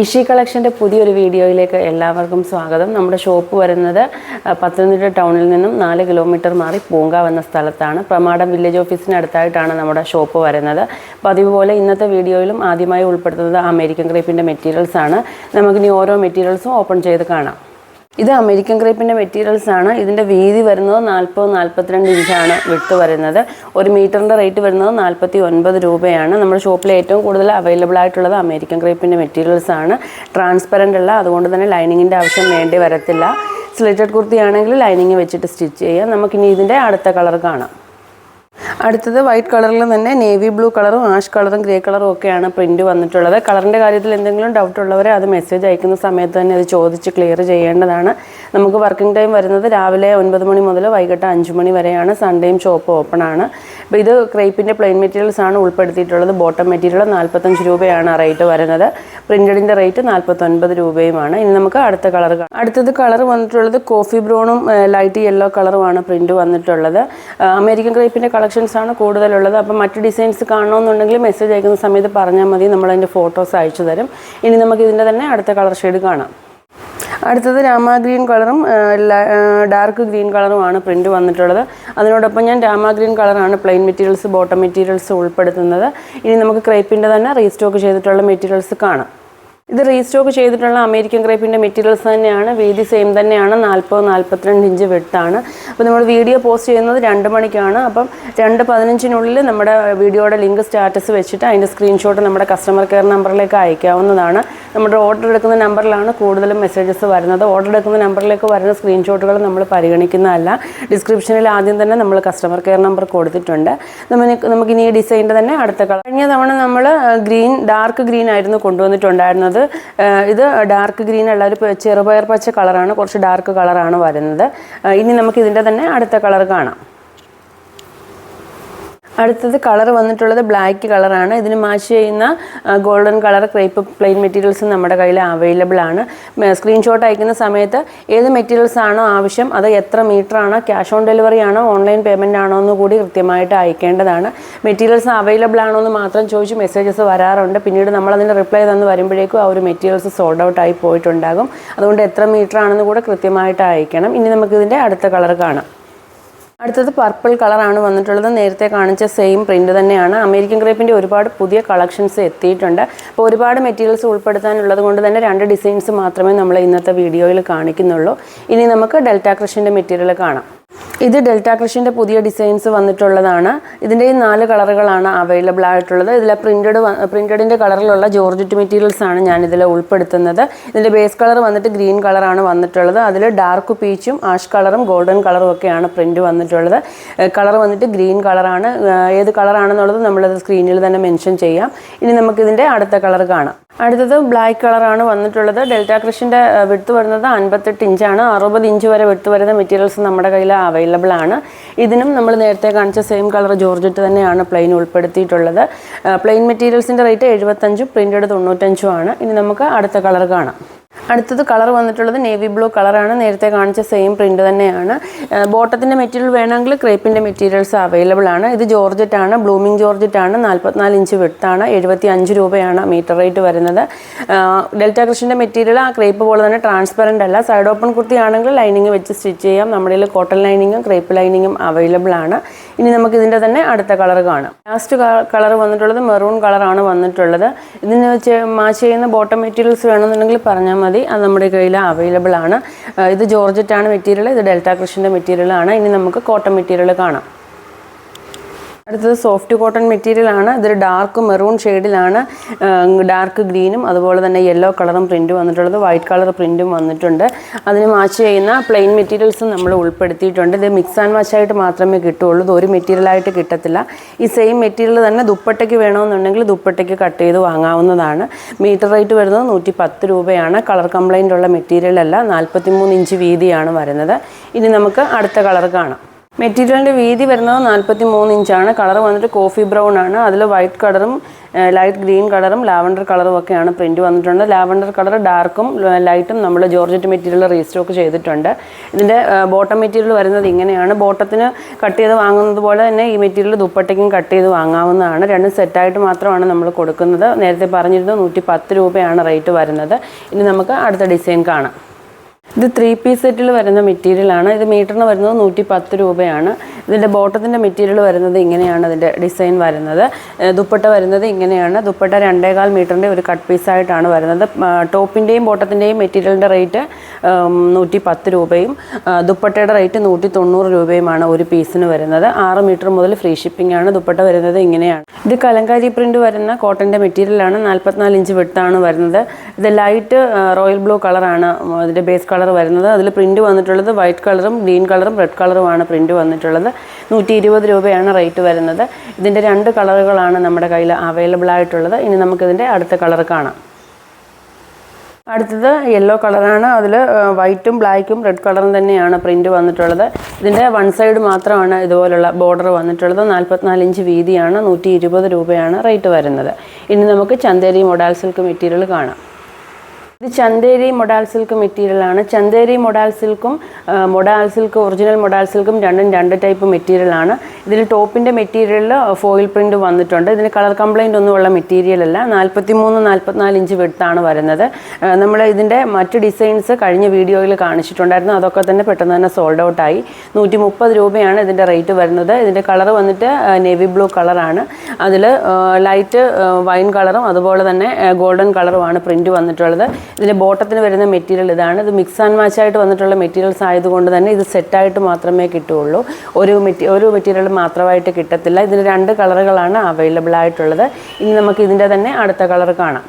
ഇഷി കളക്ഷന്റെ പുതിയൊരു വീഡിയോയിലേക്ക് എല്ലാവർക്കും സ്വാഗതം. നമ്മുടെ ഷോപ്പ് വരുന്നത് പത്തനംതിട്ട ടൗണിൽ നിന്നും നാല് കിലോമീറ്റർ മാറി പൂങ്കാവ് എന്ന സ്ഥലത്താണ്. പ്രമാടം വില്ലേജ് ഓഫീസിന് അടുത്തായിട്ടാണ് നമ്മുടെ ഷോപ്പ് വരുന്നത്. പതിവ് പോലെ ഇന്നത്തെ വീഡിയോയിലും ആദ്യമായി ഉൾപ്പെടുത്തുന്നത് അമേരിക്കൻ ക്രീപ്പിന്റെ മെറ്റീരിയൽസാണ്. നമുക്കിനി ഓരോ മെറ്റീരിയൽസും ഓപ്പൺ ചെയ്ത് കാണാം. ഇത് അമേരിക്കൻ ക്രേപ്പിന്റെ മെറ്റീരിയൽസ് ആണ്. ഇതിന്റെ വീതി വരുന്നത് നാൽപ്പത് നാൽപ്പത്തിരണ്ട് ഇഞ്ചാണ് വിട്ട് വരുന്നത്. ഒരു മീറ്ററിന്റെ റേറ്റ് വരുന്നത് നാൽപ്പത്തി ഒൻപത് രൂപയാണ്. നമ്മുടെ ഷോപ്പിൽ ഏറ്റവും കൂടുതൽ അവൈലബിൾ ആയിട്ടുള്ളത് അമേരിക്കൻ ക്രേപ്പിന്റെ മെറ്റീരിയൽസ് ആണ്. ട്രാൻസ്പെറന്റ് ഉള്ള അതുകൊണ്ട് തന്നെ ലൈനിങ്ങിന്റെ ആവശ്യം വേണ്ടി വരത്തില്ല. സ്ലിറ്റഡ് കുർത്തിയാണെങ്കിൽ ലൈനിങ് വെച്ചിട്ട് സ്റ്റിച്ച് ചെയ്യാം. നമുക്കിനി ഇതിന്റെ അടുത്ത കളർ കാണാം. അടുത്തത് വൈറ്റ് കളറിൽ തന്നെ നേവി ബ്ലൂ കളറും ആഷ് കളറും ഗ്രേ കളറും ഒക്കെയാണ് പ്രിന്റ് വന്നിട്ടുള്ളത്. കളറിന്റെ കാര്യത്തിൽ എന്തെങ്കിലും ഡൗട്ട് ഉള്ളവരെ അത് മെസ്സേജ് അയക്കുന്ന സമയത്ത് തന്നെ അത് ചോദിച്ച് ക്ലിയർ ചെയ്യേണ്ടതാണ്. നമുക്ക് വർക്കിംഗ് ടൈം വരുന്നത് രാവിലെ ഒൻപത് മണി മുതൽ വൈകിട്ട് അഞ്ച് മണി വരെയാണ്. സൺഡേയും ഷോപ്പ് ഓപ്പൺ ആണ്. അപ്പോൾ ഇത് ക്രേപ്പിന്റെ പ്ലെയിൻ മെറ്റീരിയൽസ് ആണ് ഉൾപ്പെടുത്തിയിട്ടുള്ളത്. ബോട്ടം മെറ്റീരിയൽ നാൽപ്പത്തഞ്ച് രൂപയാണ് റേറ്റ് വരുന്നത്. പ്രിന്റഡിന്റെ റേറ്റ് നാൽപ്പത്തൊൻപത് രൂപയുമാണ്. ഇനി നമുക്ക് അടുത്ത കളർ അടുത്തത് കളർ വന്നിട്ടുള്ളത് കോഫി ബ്രൗണും ലൈറ്റ് യെല്ലോ കളറുമാണ് പ്രിന്റ് വന്നിട്ടുള്ളത്. അമേരിക്കൻ ക്രേപ്പിന്റെ കളക്ഷൻസ് ആണ് കൂടുതലുള്ളത്. അപ്പം മറ്റ് ഡിസൈൻസ് കാണണമെന്നുണ്ടെങ്കിൽ മെസ്സേജ് അയക്കുന്ന സമയത്ത് പറഞ്ഞാൽ മതി. നമ്മൾ അതിന്റെ ഫോട്ടോസ് അയച്ചു തരും. ഇനി നമുക്ക് ഇതിന്റെ തന്നെ അടുത്ത കളർ ഷെയ്ഡ് കാണാം. അടുത്തത് രാമ ഗ്രീൻ കളറും ഡാർക്ക് ഗ്രീൻ കളറുമാണ് പ്രിന്റ് വന്നിട്ടുള്ളത്. അതിനോടൊപ്പം ഞാൻ രാമ ഗ്രീൻ കളറാണ് പ്ലെയിൻ മെറ്റീരിയൽസ് ബോട്ടം മെറ്റീരിയൽസ് ഉൾപ്പെടുത്തുന്നത്. ഇനി നമുക്ക് ക്രേപ്പിന്റെ തന്നെ റീസ്റ്റോക്ക് ചെയ്തിട്ടുള്ള മെറ്റീരിയൽസ് കാണാം. ഇത് റീസ്റ്റോക്ക് ചെയ്തിട്ടുള്ള അമേരിക്കൻ ക്രേപ്പിന്റെ മെറ്റീരിയൽസ് തന്നെയാണ്. വീതി സെയിം തന്നെയാണ്. നാൽപ്പത് നാൽപ്പത്തിരണ്ട് ഇഞ്ച് വെട്ടാണ്. അപ്പോൾ നമ്മൾ വീഡിയോ പോസ്റ്റ് ചെയ്യുന്നത് രണ്ട് മണിക്കാണ്. അപ്പം രണ്ട് പതിനഞ്ചിനുള്ളിൽ നമ്മുടെ വീഡിയോയുടെ ലിങ്ക് സ്റ്റാറ്റസ് വെച്ചിട്ട് അതിന്റെ സ്ക്രീൻഷോട്ട് നമ്മുടെ കസ്റ്റമർ കെയർ നമ്പറിലേക്ക് അയക്കാവുന്നതാണ്. നമ്മുടെ ഓർഡർ എടുക്കുന്ന നമ്പറിലാണ് കൂടുതലും മെസ്സേജസ് വരുന്നത്. ഓർഡർ എടുക്കുന്ന നമ്പറിലേക്ക് വരുന്ന സ്ക്രീൻഷോട്ടുകൾ നമ്മൾ പരിഗണിക്കുന്നതല്ല. ഡിസ്ക്രിപ്ഷനിൽ ആദ്യം തന്നെ നമ്മൾ കസ്റ്റമർ കെയർ നമ്പർ കൊടുത്തിട്ടുണ്ട്. നമുക്ക് നമുക്കിനി ഈ ഡിസൈനിന്റെ തന്നെ അടുത്ത കളർ. കഴിഞ്ഞ തവണ നമ്മൾ ഗ്രീൻ ഡാർക്ക് ഗ്രീൻ ആയിരുന്നു കൊണ്ടുവന്നിട്ടുണ്ടായിരുന്നത്. ആ, ഇത് ഡാർക്ക് ഗ്രീൻ ഉള്ള ഒരു ചെറുപയർ പച്ച കളറാണ് കുറച്ച് ഡാർക്ക് കളറാണ് വരുന്നത്. ഇനി നമുക്ക് ഇതിന്റെ തന്നെ അടുത്ത കളർ കാണാം. അടുത്തത് കളർ വന്നിട്ടുള്ളത് ബ്ലാക്ക് കളറാണ്. ഇതിന് മാച്ച് ചെയ്യുന്ന golden colour crepe plain materials നമ്മുടെ കയ്യിൽ അവൈലബിൾ ആണ്. സ്ക്രീൻഷോട്ട് അയക്കുന്ന സമയത്ത് ഏത് മെറ്റീരിയൽസ് ആണോ ആവശ്യം അത് എത്ര മീറ്റർ ആണോ ക്യാഷ് ഓൺ ഡെലിവറി ആണോ ഓൺലൈൻ പേയ്മെന്റ് ആണോ എന്ന് കൂടി കൃത്യമായിട്ട് അയക്കേണ്ടതാണ്. മെറ്റീരിയൽസ് അവൈലബിൾ ആണോ എന്ന് മാത്രം ചോദിച്ച് മെസ്സേജസ് വരാറുണ്ട്. പിന്നീട് നമ്മൾ അതിന്റെ റിപ്ലൈ തന്ന് വരുമ്പോഴേക്കും ആ ഒരു മെറ്റീരിയൽസ് സോൾഡ് ഔട്ട് ആയി പോയിട്ടുണ്ടാകും. അതുകൊണ്ട് എത്ര മീറ്റർ ആണെന്ന് കൂടെ കൃത്യമായിട്ട് അയക്കണം. ഇനി നമുക്കിതിന്റെ അടുത്ത കളർ കാണാം. അടുത്തത് പർപ്പിൾ കളറാണ് വന്നിട്ടുള്ളത്. നേരത്തെ കാണിച്ച സെയിം പ്രിന്റ് തന്നെയാണ്. അമേരിക്കൻ ക്രേപ്പിന്റെ ഒരുപാട് പുതിയ കളക്ഷൻസ് എത്തിയിട്ടുണ്ട്. അപ്പോൾ ഒരുപാട് മെറ്റീരിയൽസ് ഉൾപ്പെടുത്താനുള്ളത് കൊണ്ട് തന്നെ രണ്ട് ഡിസൈൻസ് മാത്രമേ നമ്മൾ ഇന്നത്തെ വീഡിയോയിൽ കാണിക്കുന്നുള്ളൂ. ഇനി നമുക്ക് ഡെൽറ്റ ക്രഷിന്റെ മെറ്റീരിയൽ കാണാം. ഇത് ഡെൽറ്റ ക്രഷിന്റെ പുതിയ ഡിസൈൻസ് വന്നിട്ടുള്ളതാണ്. ഇതിന്റെ ഈ നാല് കളറുകളാണ് അവൈലബിൾ ആയിട്ടുള്ളത്. ഇതിൽ പ്രിന്റഡ് പ്രിന്റഡിന്റെ കളറിലുള്ള ജോർജറ്റ് മെറ്റീരിയൽസ് ആണ് ഞാൻ ഇതിൽ ഉൾപ്പെടുത്തുന്നത്. ഇതിന്റെ ബേസ് കളർ വന്നിട്ട് ഗ്രീൻ കളറാണ് വന്നിട്ടുള്ളത്. അതിൽ ഡാർക്ക് പീച്ചും ആഷ് കളറും ഗോൾഡൻ കളറും ഒക്കെയാണ് പ്രിന്റ് വന്നിട്ടുള്ളത്. കളർ വന്നിട്ട് ഗ്രീൻ കളറാണ്. ഏത് കളറാണെന്നുള്ളത് നമ്മളത് സ്ക്രീനിൽ തന്നെ മെൻഷൻ ചെയ്യാം. ഇനി നമുക്കിതിന്റെ അടുത്ത കളർ കാണാം. അടുത്തത് ബ്ലാക്ക് കളറാണ് വന്നിട്ടുള്ളത്. ഡെൽറ്റ ക്രഷിന്റെ വിടുത്ത് വരുന്നത് അൻപത്തെട്ട് ഇഞ്ചാണ് അറുപത് ഇഞ്ച് വരെ വിടുത്ത് വരുന്ന മെറ്റീരിയൽസ് നമ്മുടെ കയ്യിൽ അവൈലബിൾ ആണ്. ഇതിനും നമ്മൾ നേരത്തെ കാണിച്ച സെയിം കളർ ജോർജറ്റ് തന്നെയാണ് പ്ലെയിൻ ഉൾപ്പെടുത്തിയിട്ടുള്ളത്. പ്ലെയിൻ മെറ്റീരിയൽസിന്റെ റേറ്റ് എഴുപത്തഞ്ചും പ്രിന്റഡ് തൊണ്ണൂറ്റഞ്ചും ആണ്. ഇനി നമുക്ക് അടുത്ത കളർ കാണാം. അടുത്തത് കളർ വന്നിട്ടുള്ളത് നേവി ബ്ലൂ കളറാണ്. നേരത്തെ കാണിച്ച സെയിം പ്രിന്റ് തന്നെയാണ്. ബോട്ടത്തിന്റെ മെറ്റീരിയൽ വേണമെങ്കിൽ ക്രേപ്പിന്റെ മെറ്റീരിയൽസ് അവൈലബിൾ ആണ്. ഇത് ജോർജറ്റ് ആണ് ബ്ലൂമിങ് ജോർജറ്റ് ആണ് നാൽപ്പത്തിനാല് ഇഞ്ച് വിട്ടാണ് എഴുപത്തി അഞ്ച് രൂപയാണ് മീറ്റർ റേറ്റ് വരുന്നത്. ഡെൽറ്റ കൃഷിന്റെ മെറ്റീരിയൽ ആ ക്രേപ്പ് പോലെ തന്നെ ട്രാൻസ്പെറന്റ് അല്ല. സൈഡ് ഓപ്പൺ കുർത്തി ആണെങ്കിൽ ലൈനിങ് വെച്ച് സ്റ്റിച്ച് ചെയ്യാം. നമ്മുടെ കോട്ടൺ ലൈനിങ്ങും ക്രേപ്പ് ലൈനിങ്ങും അവൈലബിൾ ആണ്. ഇനി നമുക്ക് ഇതിന്റെ തന്നെ അടുത്ത കളർ കാണാം. ലാസ്റ്റ് കളർ വന്നിട്ടുള്ളത് മെറൂൺ കളറാണ് വന്നിട്ടുള്ളത്. ഇതിന് വെച്ച് മാച്ച് ചെയ്യുന്ന ബോട്ടം മെറ്റീരിയൽസ് വേണമെന്നുണ്ടെങ്കിൽ പറഞ്ഞാൽ മതി. അത് നമ്മുടെ കയ്യിൽ അവൈലബിൾ ആണ്. ഇത് ജോർജറ്റ് ആണ് മെറ്റീരിയൽ ഇത് ഡെൽറ്റ കൃഷിന്റെ മെറ്റീരിയൽ ആണ്. ഇനി നമുക്ക് കോട്ടൺ മെറ്റീരിയൽ കാണാം. അടുത്തത് സോഫ്റ്റ് കോട്ടൺ മെറ്റീരിയൽ ആണ്. ഇതൊരു ഡാർക്ക് മെറൂൺ ഷെയ്ഡിലാണ് ഡാർക്ക് ഗ്രീനും അതുപോലെ തന്നെ യെല്ലോ കളറും പ്രിന്റ് വന്നിട്ടുള്ളത്. വൈറ്റ് കളർ പ്രിന്റും വന്നിട്ടുണ്ട്. അതിന് മാച്ച് ചെയ്യുന്ന പ്ലെയിൻ മെറ്റീരിയൽസും നമ്മൾ ഉൾപ്പെടുത്തിയിട്ടുണ്ട്. ഇത് മിക്സ് ആൻഡ് മാച്ച് ആയിട്ട് മാത്രമേ കിട്ടുള്ളൂ ഇത് ഒരു മെറ്റീരിയലായിട്ട് കിട്ടത്തില്ല. ഈ സെയിം മെറ്റീരിയൽ തന്നെ ദുപ്പട്ടയ്ക്ക് വേണമെന്നുണ്ടെങ്കിൽ ദുപ്പട്ടയ്ക്ക് കട്ട് ചെയ്ത് വാങ്ങാവുന്നതാണ്. മീറ്റർ റേറ്റ് വരുന്നത് നൂറ്റി പത്ത് രൂപയാണ്. കളർ കംപ്ലൈന്റ് ഉള്ള മെറ്റീരിയൽ അല്ല. നാൽപ്പത്തി മൂന്ന് ഇഞ്ച് വീതിയാണ് വരുന്നത്. ഇനി നമുക്ക് അടുത്ത കളർ കാണാം. മെറ്റീരിയലിന്റെ വീതി വരുന്നത് നാൽപ്പത്തി മൂന്ന് ഇഞ്ചാണ്. കളർ വന്നിട്ട് കോഫി ബ്രൗൺ ആണ്. അതിൽ വൈറ്റ് കളറും ലൈറ്റ് ഗ്രീൻ കളറും ലാവൻഡർ കളറും ഒക്കെയാണ് പ്രിന്റ് വന്നിട്ടുണ്ട്. ലാവൻഡർ കളർ ഡാർക്കും ലൈറ്റും നമ്മൾ ജോർജറ്റ് മെറ്റീരിയൽ റീസ്റ്റോക്ക് ചെയ്തിട്ടുണ്ട്. ഇതിന്റെ ബോട്ടം മെറ്റീരിയൽ വരുന്നത് ഇങ്ങനെയാണ്. ബോട്ടത്തിന് കട്ട് ചെയ്ത് വാങ്ങുന്നത് പോലെ തന്നെ ഈ മെറ്റീരിയൽ ദുപ്പട്ടയ്ക്കും കട്ട് ചെയ്ത് വാങ്ങാവുന്നതാണ്. രണ്ടും സെറ്റായിട്ട് മാത്രമാണ് നമ്മൾ കൊടുക്കുന്നത്. നേരത്തെ പറഞ്ഞിരുന്നത് നൂറ്റി രൂപയാണ് റേറ്റ് വരുന്നത്. ഇനി നമുക്ക് അടുത്ത ഡിസൈൻ കാണാം. ഇത് ത്രീ പീസ് സെറ്റിൽ വരുന്ന മെറ്റീരിയൽ ആണ്. ഇത് മീറ്ററിന് വരുന്നത് നൂറ്റി പത്ത് രൂപയാണ് ഇതിന്റെ ബോട്ടത്തിന്റെ മെറ്റീരിയൽ വരുന്നത് ഇങ്ങനെയാണ് ഇതിന്റെ ഡിസൈൻ വരുന്നത്. ദുപ്പട്ട വരുന്നത് ഇങ്ങനെയാണ്. ദുപ്പട്ട രണ്ടേകാൽ മീറ്ററിന്റെ ഒരു കട്ട് പീസായിട്ടാണ് വരുന്നത്. ടോപ്പിന്റെയും ബോട്ടത്തിന്റെയും മെറ്റീരിയലിന്റെ റേറ്റ് നൂറ്റി പത്ത് രൂപയും ദുപ്പട്ടയുടെ റേറ്റ് നൂറ്റി തൊണ്ണൂറ് രൂപയുമാണ് ഒരു പീസിന് വരുന്നത്. ആറ് മീറ്റർ മുതൽ ഫ്രീ ഷിപ്പിംഗ് ആണ്. ദുപ്പട്ട വരുന്നത് ഇങ്ങനെയാണ്. ഇത് കലങ്കാരി പ്രിന്റ് വരുന്ന കോട്ടന്റെ മെറ്റീരിയലാണ് നാൽപ്പത്തിനാല് ഇഞ്ച് വിട്ടാണ് വരുന്നത്. ഇത് ലൈറ്റ് റോയൽ ബ്ലൂ കളറാണ് ഇതിന്റെ ബേസ് കളർ വരുന്നത്. അതിൽ പ്രിന്റ് വന്നിട്ടുള്ളത് വൈറ്റ് കളറും ഗ്രീൻ കളറും റെഡ് കളറുമാണ് പ്രിന്റ് വന്നിട്ടുള്ളത്. നൂറ്റി ഇരുപത് രൂപയാണ് റേറ്റ് വരുന്നത്. ഇതിന്റെ രണ്ട് കളറുകളാണ് നമ്മുടെ കയ്യിൽ അവൈലബിൾ ആയിട്ടുള്ളത്. ഇനി നമുക്കിതിന്റെ അടുത്ത കളർ കാണാം. അടുത്തത് യെല്ലോ കളറാണ് അതിൽ വൈറ്റും ബ്ലാക്കും റെഡ് കളറും തന്നെയാണ് പ്രിന്റ് വന്നിട്ടുള്ളത്. ഇതിന്റെ വൺ സൈഡ് മാത്രമാണ് ഇതുപോലുള്ള ബോർഡർ വന്നിട്ടുള്ളത്. നാൽപ്പത്തിനാല് ഇഞ്ച് വീതിയാണ്. നൂറ്റി രൂപയാണ് റേറ്റ് വരുന്നത്. ഇനി നമുക്ക് ചന്തേരി മൊഡാൽ സിൽക്ക് മെറ്റീരിയൽ കാണാം. ഇത് ചന്തേരി മൊഡാൽ സിൽക്ക് മെറ്റീരിയലാണ് ചന്തേരി മൊഡാൽ സിൽക്കും മൊഡാൽ സിൽക്ക് ഒറിജിനൽ മൊഡാൽ സിൽക്കും രണ്ടും രണ്ട് ടൈപ്പ് മെറ്റീരിയലാണ് ഇതിൽ ടോപ്പിന്റെ മെറ്റീരിയലിൽ ഫോയിൽ പ്രിന്റ് വന്നിട്ടുണ്ട്. ഇതിന് കളർ കംപ്ലൈന്റ് ഒന്നുമുള്ള മെറ്റീരിയൽ അല്ല. നാൽപ്പത്തി മൂന്ന് നാൽപ്പത്തിനാല് ഇഞ്ച് വിടുത്താണ് വരുന്നത്. നമ്മൾ ഇതിന്റെ മറ്റ് ഡിസൈൻസ് കഴിഞ്ഞ വീഡിയോയിൽ കാണിച്ചിട്ടുണ്ടായിരുന്നു. അതൊക്കെ തന്നെ പെട്ടെന്ന് തന്നെ സോൾഡ് ഔട്ടായി നൂറ്റി മുപ്പത് രൂപയാണ് ഇതിന്റെ റേറ്റ് വരുന്നത്. ഇതിന്റെ കളർ വന്നിട്ട് നേവി ബ്ലൂ കളറാണ് അതിൽ ലൈറ്റ് വൈൻ കളറും അതുപോലെ തന്നെ ഗോൾഡൻ കളറുമാണ് പ്രിന്റ് വന്നിട്ടുള്ളത്. ഇതിന്റെ ബോട്ടത്തിന് വരുന്ന മെറ്റീരിയൽ ഇതാണ്. ഇത് മിക്സ് ആൻഡ് മാച്ച് ആയിട്ട് വന്നിട്ടുള്ള മെറ്റീരിയൽസ് ആയതുകൊണ്ട് തന്നെ ഇത് സെറ്റായിട്ട് മാത്രമേ കിട്ടുകയുള്ളൂ. ഒരു മെറ്റീ ഒരു മെറ്റീരിയൽ മാത്രമായിട്ട് കിട്ടത്തില്ല. ഇതിന് രണ്ട് കളറുകളാണ് അവൈലബിൾ ആയിട്ടുള്ളത്. ഇനി നമുക്ക് ഇതിന്റെ തന്നെ അടുത്ത കളർ കാണാം.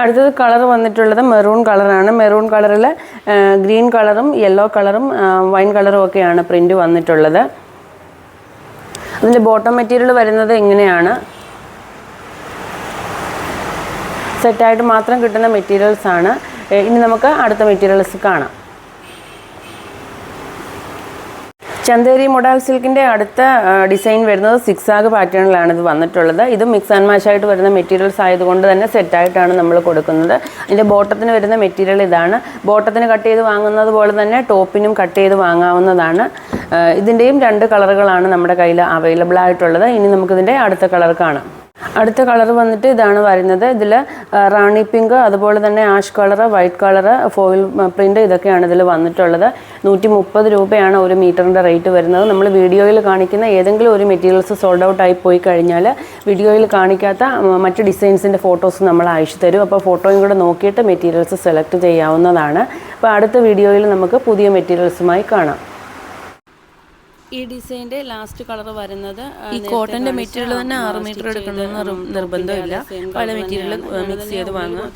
അടുത്തത് കളർ വന്നിട്ടുള്ളത് മെറൂൺ കളറാണ്. മെറൂൺ കളറിൽ ഗ്രീൻ കളറും യെല്ലോ കളറും വൈൻ കളറും ഒക്കെയാണ് പ്രിന്റ് വന്നിട്ടുള്ളത്. അതിന്റെ ബോട്ടം മെറ്റീരിയൽ വരുന്നത് ഇങ്ങനെയാണ് സെറ്റായിട്ട് മാത്രം കിട്ടുന്ന മെറ്റീരിയൽസ് ആണ്. ഇനി നമുക്ക് അടുത്ത മെറ്റീരിയൽസ് കാണാം. ചന്ദേരി മൊഡാൽ സിൽക്കിന്റെ അടുത്ത ഡിസൈൻ വരുന്നത് സിക്സ് ആഗ് പാറ്റേണിലാണ് ഇത് വന്നിട്ടുള്ളത്. ഇത് മിക്സ് ആൻഡ് മാച്ച് ആയിട്ട് വരുന്ന മെറ്റീരിയൽസ് ആയതുകൊണ്ട് തന്നെ സെറ്റായിട്ടാണ് നമ്മൾ കൊടുക്കുന്നത്. അതിന്റെ ബോട്ടത്തിന് വരുന്ന മെറ്റീരിയൽ ഇതാണ്. ബോട്ടത്തിന് കട്ട് ചെയ്ത് വാങ്ങുന്നത് പോലെ തന്നെ ടോപ്പിനും കട്ട് ചെയ്ത് വാങ്ങാവുന്നതാണ്. ഇതിന്റെയും രണ്ട് കളറുകളാണ് നമ്മുടെ കയ്യിൽ അവൈലബിൾ ആയിട്ടുള്ളത്. ഇനി നമുക്കിതിന്റെ അടുത്ത കളർ കാണാം. അടുത്ത കളർ വന്നിട്ട് ഇതാണ് വരുന്നത്. ഇതിൽ റാണി പിങ്ക് അതുപോലെ തന്നെ ash colour white colour foil print ഇതൊക്കെയാണ് ഇതിൽ വന്നിട്ടുള്ളത്. നൂറ്റി മുപ്പത് രൂപയാണ് ഒരു മീറ്ററിന്റെ റേറ്റ് വരുന്നത്. നമ്മൾ വീഡിയോയിൽ കാണിക്കുന്ന ഏതെങ്കിലും ഒരു മെറ്റീരിയൽസ് സോൾഡ് ഔട്ട് ആയി പോയി കഴിഞ്ഞാൽ വീഡിയോയിൽ കാണിക്കാത്ത മറ്റ് ഡിസൈൻസിന്റെ ഫോട്ടോസ് നമ്മൾ അയച്ചു തരും. അപ്പോൾ ഫോട്ടോയും കൂടെ നോക്കിയിട്ട് മെറ്റീരിയൽസ് സെലക്ട് ചെയ്യാവുന്നതാണ്. അപ്പോൾ അടുത്ത വീഡിയോയിൽ നമുക്ക് പുതിയ മെറ്റീരിയൽസുമായി കാണാം. ഈ ഡിസൈന്റെ ലാസ്റ്റ് കളർ വരുന്നത് ഈ കോട്ടന്റെ മെറ്റീരിയൽ തന്നെ ആറ് മീറ്റർ എടുക്കണമെന്ന് നിർബന്ധമില്ല. പല മെറ്റീരിയൽ മിക്സ് ചെയ്ത് വാങ്ങാം